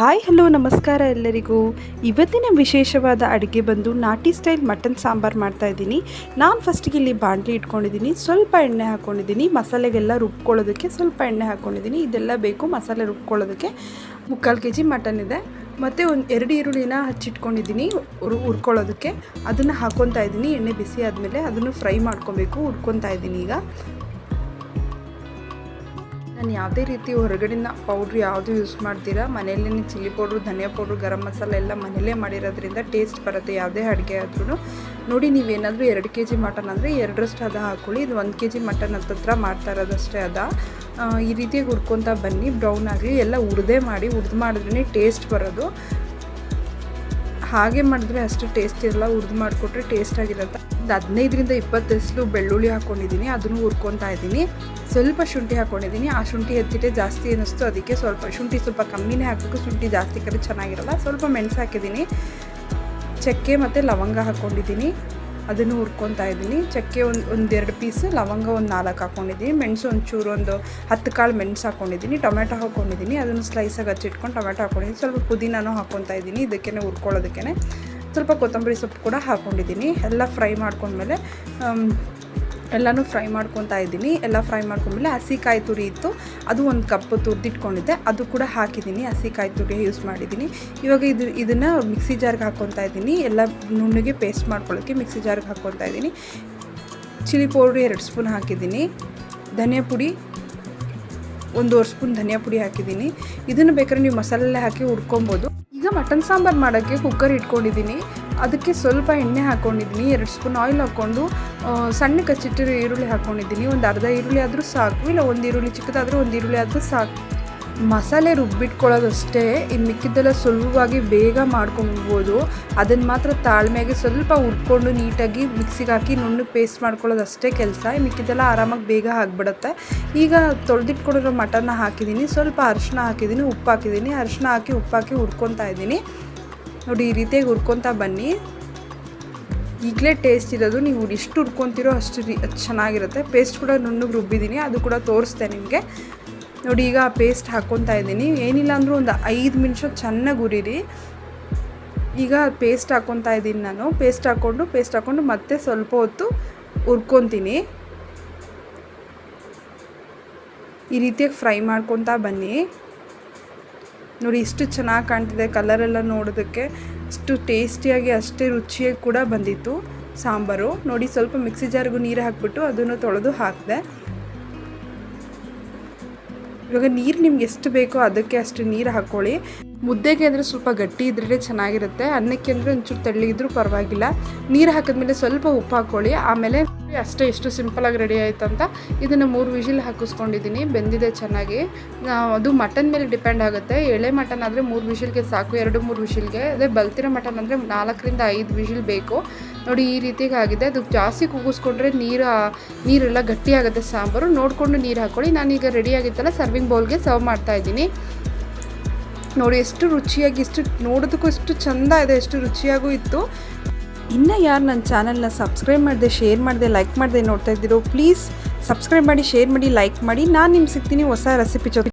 Hi, hello, ನಮಸ್ಕಾರ ಎಲ್ಲರಿಗೂ. ಇವತ್ತಿನ ವಿಶೇಷವಾದ ಅಡುಗೆ ಬಂದು ನಾಟಿ ಸ್ಟೈಲ್ ಮಟನ್ ಸಾಂಬಾರು ಮಾಡ್ತಾ ಇದ್ದೀನಿ. ನಾನು ಫಸ್ಟಿಗೆ ಇಲ್ಲಿ ಬಾಣಲಿ ಇಟ್ಕೊಂಡಿದ್ದೀನಿ, ಸ್ವಲ್ಪ ಎಣ್ಣೆ ಹಾಕ್ಕೊಂಡಿದ್ದೀನಿ ಮಸಾಲೆಗೆಲ್ಲ ರುಬ್ಕೊಳ್ಳೋದಕ್ಕೆ ಸ್ವಲ್ಪ ಎಣ್ಣೆ ಹಾಕ್ಕೊಂಡಿದ್ದೀನಿ ಇದೆಲ್ಲ ಬೇಕು ಮಸಾಲೆ ರುಬ್ಕೊಳ್ಳೋದಕ್ಕೆ. ಮುಕ್ಕಾಲು ಕೆ ಜಿ ಮಟನ್ ಇದೆ, ಮತ್ತು ಒಂದು ಎರಡು ಈರುಳ್ಳಿನ ಹಚ್ಚಿಟ್ಕೊಂಡಿದ್ದೀನಿ ಉರ್, ಹುರ್ಕೊಳ್ಳೋದಕ್ಕೆ. ಅದನ್ನು ಹಾಕ್ಕೊತಾ ಇದ್ದೀನಿ, ಎಣ್ಣೆ ಬಿಸಿ ಆದಮೇಲೆ ಅದನ್ನು ಫ್ರೈ ಮಾಡ್ಕೊಬೇಕು ಹುರ್ಕೊತಾ ಇದ್ದೀನಿ ಈಗ. ನಾನು ಯಾವುದೇ ರೀತಿ ಹೊರಗಡೆಯಿಂದ ಪೌಡ್ರ್ ಯಾವುದು ಯೂಸ್ ಮಾಡ್ತೀರಾ? ಮನೆಯಲ್ಲೇ ಚಿಲ್ಲಿ ಪೌಡ್ರು ಧನಿಯಾ ಪೌಡ್ರು ಗರಂ ಮಸಾಲೆ ಎಲ್ಲ ಮನೆಯಲ್ಲೇ ಮಾಡಿರೋದ್ರಿಂದ ಟೇಸ್ಟ್ ಬರುತ್ತೆ, ಯಾವುದೇ ಅಡುಗೆ ಆದ್ರೂ ನೋಡಿ, ನೀವೇನಾದರೂ ಎರಡು ಕೆ ಜಿ ಮಟನ್ ಅಂದರೆ ಎರಡರಷ್ಟು ಅದ ಹಾಕ್ಕೊಳ್ಳಿ ಇದು ಒಂದು ಕೆ ಜಿ ಮಟನ್ ಹತ್ತತ್ರ ಮಾಡ್ತಾ ಇರೋದಷ್ಟೇ ಅದ. ಈ ರೀತಿ ಹುರ್ಕೊತಾ ಬನ್ನಿ. ಬ್ರೌನ್ ಆಗಲಿ ಎಲ್ಲ ಹುರಿದೇ ಮಾಡಿ ಹುರಿದು ಮಾಡಿದ್ರೇ ಟೇಸ್ಟ್ ಬರೋದು. ಹಾಗೆ ಮಾಡಿದ್ರೆ ಅಷ್ಟು ಟೇಸ್ಟ್ ಇರಲ್ಲ ಹುರಿದು ಮಾಡಿಕೊಟ್ರೆ ಟೇಸ್ಟ್ ಆಗಿರುತ್ತೆ ಒಂದು ಹದಿನೈದರಿಂದ ಇಪ್ಪತ್ತು ಎಸ್ಲು ಬೆಳ್ಳುಳ್ಳಿ ಹಾಕ್ಕೊಂಡಿದ್ದೀನಿ ಅದನ್ನು ಹುರ್ಕೊತಾ ಇದ್ದೀನಿ. ಸ್ವಲ್ಪ ಶುಂಠಿ ಹಾಕ್ಕೊಂಡಿದ್ದೀನಿ ಆ ಶುಂಠಿ ಎತ್ತಿಟ್ಟೆ ಜಾಸ್ತಿ ಅನ್ನಿಸ್ತು, ಅದಕ್ಕೆ ಸ್ವಲ್ಪ ಶುಂಠಿ ಸ್ವಲ್ಪ ಕಮ್ಮಿನೇ ಹಾಕಬೇಕು. ಶುಂಠಿ ಜಾಸ್ತಿ ಕರೆ ಚೆನ್ನಾಗಿರಲ್ಲ, ಸ್ವಲ್ಪ ಮೆಣಸು ಹಾಕಿದ್ದೀನಿ. ಚಕ್ಕೆ ಮತ್ತು ಲವಂಗ ಹಾಕ್ಕೊಂಡಿದ್ದೀನಿ ಅದನ್ನು ಹುರ್ಕೊತಾ ಇದ್ದೀನಿ. ಚಕ್ಕೆ ಒಂದು, ಒಂದೆರಡು ಪೀಸ್, ಲವಂಗ ಒಂದು ನಾಲ್ಕು ಹಾಕ್ಕೊಂಡಿದ್ದೀನಿ ಮೆಣಸು ಒಂಚೂರು ಒಂದು ಹತ್ತು ಕಾಳು ಮೆಣಸು ಹಾಕ್ಕೊಂಡಿದ್ದೀನಿ ಟೊಮೆಟೊ ಹಾಕ್ಕೊಂಡಿದ್ದೀನಿ ಅದನ್ನು ಸ್ಲೈಸಾಗಿ ಹಚ್ಚಿಟ್ಕೊಂಡು ಟೊಮೆಟೊ ಹಾಕ್ಕೊಂಡಿದ್ದೀನಿ ಸ್ವಲ್ಪ ಪುದೀನೂ ಹಾಕ್ಕೊತಾ ಇದ್ದೀನಿ. ಇದಕ್ಕೇ ಹುರ್ಕೊಳ್ಳೋದಕ್ಕೆ ಸ್ವಲ್ಪ ಕೊತ್ತಂಬರಿ ಸೊಪ್ಪು ಕೂಡ ಹಾಕ್ಕೊಂಡಿದ್ದೀನಿ ಎಲ್ಲ ಫ್ರೈ ಮಾಡ್ಕೊಂಡ್ಮೇಲೆ ಎಲ್ಲನೂ ಫ್ರೈ ಮಾಡ್ಕೊತಾ ಇದ್ದೀನಿ. ಎಲ್ಲ ಫ್ರೈ ಮಾಡ್ಕೊಂಡ್ಮೇಲೆ ಹಸಿ ಕಾಯಿ ತುರಿ ಇತ್ತು. ಅದು ಒಂದು ಕಪ್ ತುರಿದಿಟ್ಕೊಂಡಿದ್ದೆ. ಅದು ಕೂಡ ಹಾಕಿದ್ದೀನಿ. ಹಸಿ ಕಾಯಿ ತುರಿ ಯೂಸ್ ಮಾಡಿದ್ದೀನಿ. ಇವಾಗ ಇದು, ಇದನ್ನು ಮಿಕ್ಸಿ ಜಾರ್ಗೆ ಹಾಕ್ಕೊತಾ ಇದ್ದೀನಿ. ಎಲ್ಲ ನುಣ್ಣಗೆ ಪೇಸ್ಟ್ ಮಾಡ್ಕೊಳ್ಳೋಕ್ಕೆ ಮಿಕ್ಸಿ ಜಾರ್ಗೆ ಹಾಕ್ಕೊತಾ ಇದ್ದೀನಿ. ಚಿಲ್ಲಿ ಪೌಡ್ರ್ ಎರಡು ಸ್ಪೂನ್ ಹಾಕಿದ್ದೀನಿ. ಧನಿಯಾ ಪುಡಿ, ಒಂದೂವರೆ ಸ್ಪೂನ್ ಧನಿಯಾ ಪುಡಿ ಹಾಕಿದ್ದೀನಿ. ಇದನ್ನು ಬೇಕಾದ್ರೆ ನೀವು ಮಸಾಲೆ ಹಾಕಿ ಹುಡ್ಕೊಬೋದು ಈಗ ಮಟನ್ ಸಾಂಬಾರು ಮಾಡೋಕ್ಕೆ ಕುಕ್ಕರ್ ಇಟ್ಕೊಂಡಿದ್ದೀನಿ. ಅದಕ್ಕೆ ಸ್ವಲ್ಪ ಎಣ್ಣೆ ಹಾಕ್ಕೊಂಡಿದ್ದೀನಿ ಎರಡು ಸ್ಪೂನ್ ಆಯಿಲ್ ಹಾಕ್ಕೊಂಡು ಸಣ್ಣ ಕಚ್ಚಿಟ್ಟಿರೋ ಈರುಳ್ಳಿ ಹಾಕ್ಕೊಂಡಿದ್ದೀನಿ ಒಂದು ಅರ್ಧ ಈರುಳ್ಳಿ ಆದರೂ ಸಾಕು, ಇಲ್ಲ ಒಂದು ಈರುಳ್ಳಿ ಚಿಕ್ಕದಾದರೂ ಒಂದು ಈರುಳ್ಳಿ ಆದರೂ ಸಾಕು. ಮಸಾಲೆ ರುಬ್ಬಿಟ್ಕೊಳ್ಳೋದಷ್ಟೇ ಇನ್ನು ಮಿಕ್ಕಿದ್ದೆಲ್ಲ ಸುಲಭವಾಗಿ ಬೇಗ ಮಾಡ್ಕೊಬೋದು. ಅದನ್ನು ಮಾತ್ರ ತಾಳ್ಮೆಗೆ ಸ್ವಲ್ಪ ಉರ್ಕೊಂಡು ನೀಟಾಗಿ ಮಿಕ್ಸಿಗೆ ಹಾಕಿ ನುಣ್ಣು ಪೇಸ್ಟ್ ಮಾಡ್ಕೊಳ್ಳೋದು ಅಷ್ಟೇ ಕೆಲಸ ಮಿಕ್ಕಿದ್ದೆಲ್ಲ ಆರಾಮಾಗಿ ಬೇಗ ಆಗಿಬಿಡುತ್ತೆ. ಈಗ ತೊಳೆದಿಟ್ಕೊಂಡಿರೋ ಮಟನ್ನ ಹಾಕಿದ್ದೀನಿ. ಸ್ವಲ್ಪ ಅರಿಶಿನ ಹಾಕಿದ್ದೀನಿ, ಉಪ್ಪು ಹಾಕಿದ್ದೀನಿ. ಅರಿಶಿನ ಹಾಕಿ ಉಪ್ಪು ಹಾಕಿ ಹುರ್ಕೊತಾ ಇದ್ದೀನಿ. ನೋಡಿ, ಈ ರೀತಿಯಾಗಿ ಹುರ್ಕೊತಾ ಬನ್ನಿ. ಈಗಲೇ ಟೇಸ್ಟ್ ಇರೋದು. ನೀವು ಎಷ್ಟು ಹುರ್ಕೊತೀರೋ ಅಷ್ಟು ರೀ ಚೆನ್ನಾಗಿರುತ್ತೆ. ಪೇಸ್ಟ್ ಕೂಡ ನುಣ್ಣಗೆ ರುಬ್ಬಿದ್ದೀನಿ ಅದು ಕೂಡ ತೋರಿಸ್ತೆ ನಿಮಗೆ. ನೋಡಿ, ಈಗ ಆ ಪೇಸ್ಟ್ ಹಾಕ್ಕೊತಾ ಇದ್ದೀನಿ. ಏನಿಲ್ಲ ಅಂದರೂ ಒಂದು ಐದು ನಿಮಿಷ ಚೆನ್ನಾಗಿ ಉರಿರಿ ಈಗ ಪೇಸ್ಟ್ ಹಾಕ್ಕೊತಾ ಇದ್ದೀನಿ ನಾನು. ಪೇಸ್ಟ್ ಹಾಕ್ಕೊಂಡು ಪೇಸ್ಟ್ ಹಾಕ್ಕೊಂಡು ಮತ್ತೆ ಸ್ವಲ್ಪ ಹೊತ್ತು ಹುರ್ಕೊತೀನಿ. ಈ ರೀತಿಯಾಗಿ ಫ್ರೈ ಮಾಡ್ಕೊತಾ ಬನ್ನಿ. ನೋಡಿ, ಇಷ್ಟು ಚೆನ್ನಾಗಿ ಕಾಣ್ತಿದೆ ಕಲರೆಲ್ಲ ನೋಡೋದಕ್ಕೆ. ಅಷ್ಟು ಟೇಸ್ಟಿಯಾಗಿ, ಅಷ್ಟೇ ರುಚಿಯಾಗಿ ಕೂಡ ಬಂದಿತ್ತು ಸಾಂಬಾರು. ನೋಡಿ, ಸ್ವಲ್ಪ ಮಿಕ್ಸಿ ಜಾರ್ಗೂ ನೀರು ಹಾಕ್ಬಿಟ್ಟು ಅದನ್ನು ತೊಳೆದು ಹಾಕಿದೆ. ಇವಾಗ ನೀರು ನಿಮ್ಗೆ ಎಷ್ಟು ಬೇಕೋ ಅದಕ್ಕೆ ಅಷ್ಟು ನೀರು ಹಾಕ್ಕೊಳ್ಳಿ. ಮುದ್ದೆಗೆ ಅಂದರೆ ಸ್ವಲ್ಪ ಗಟ್ಟಿ ಇದ್ರೇ ಚೆನ್ನಾಗಿರುತ್ತೆ. ಅನ್ನಕ್ಕೆ ಅಂದರೆ ಒಂಚೂರು ತಳ್ಳಿದ್ರೂ ಪರವಾಗಿಲ್ಲ. ನೀರು ಹಾಕಿದ್ಮೇಲೆ ಸ್ವಲ್ಪ ಉಪ್ಪು ಹಾಕ್ಕೊಳ್ಳಿ. ಆಮೇಲೆ ಅಷ್ಟೇ ಎಷ್ಟು ಸಿಂಪಲಾಗಿ ರೆಡಿ ಆಯ್ತು ಅಂತ ಇದನ್ನು ಮೂರು ವಿಷಿಲ್ ಹಾಕಿಸ್ಕೊಂಡಿದ್ದೀನಿ, ಬೆಂದಿದೆ ಚೆನ್ನಾಗಿ. ಅದು ಮಟನ್ ಮೇಲೆ ಡಿಪೆಂಡ್ ಆಗುತ್ತೆ. ಎಳೆ ಮಟನ್ ಆದರೆ ಮೂರು ವಿಷಿಲ್ಗೆ ಸಾಕು, ಎರಡು ಮೂರು ವಿಷಿಲ್ಗೆ ಅದೇ ಬಲ್ತಿರೋ ಮಟನ್ ಅಂದರೆ ನಾಲ್ಕರಿಂದ ಐದು ವಿಷಿಲ್ ಬೇಕು. ನೋಡಿ, ಈ ರೀತಿಗೆ ಆಗಿದೆ. ಅದು ಜಾಸ್ತಿ ಕೂಗಿಸ್ಕೊಂಡ್ರೆ ನೀರು ನೀರೆಲ್ಲ ಗಟ್ಟಿ ಆಗುತ್ತೆ ಸಾಂಬಾರು. ನೋಡಿಕೊಂಡು ನೀರು ಹಾಕ್ಕೊಳ್ಳಿ ನಾನೀಗ ರೆಡಿ ಆಗಿತ್ತಲ್ಲ ಸರ್ವಿಂಗ್ ಬೌಲ್ಗೆ ಸರ್ವ್ ಮಾಡ್ತಾ ಇದ್ದೀನಿ. ನೋಡಿ, ಎಷ್ಟು ರುಚಿಯಾಗಿ ಎಷ್ಟು ನೋಡೋದಕ್ಕೂ ಎಷ್ಟು ಚಂದ ಇದೆ, ಎಷ್ಟು ರುಚಿಯಾಗೂ ಇತ್ತು. ಇನ್ನು ಯಾರು ನನ್ನ ಚಾನಲ್ನ ಸಬ್ಸ್ಕ್ರೈಬ್ ಮಾಡಿದೆ, ಶೇರ್ ಮಾಡಿದೆ ಲೈಕ್ ಮಾಡಿದೆ ನೋಡ್ತಾ ಇದ್ದೀರೋ ಪ್ಲೀಸ್ ಸಬ್ಸ್ಕ್ರೈಬ್ ಮಾಡಿ ಶೇರ್ ಮಾಡಿ ಲೈಕ್ ಮಾಡಿ. ನಾನು ನಿಮ್ಗೆ ಸಿಗ್ತೀನಿ ಹೊಸ ರೆಸಿಪಿ ಜೊತೆ.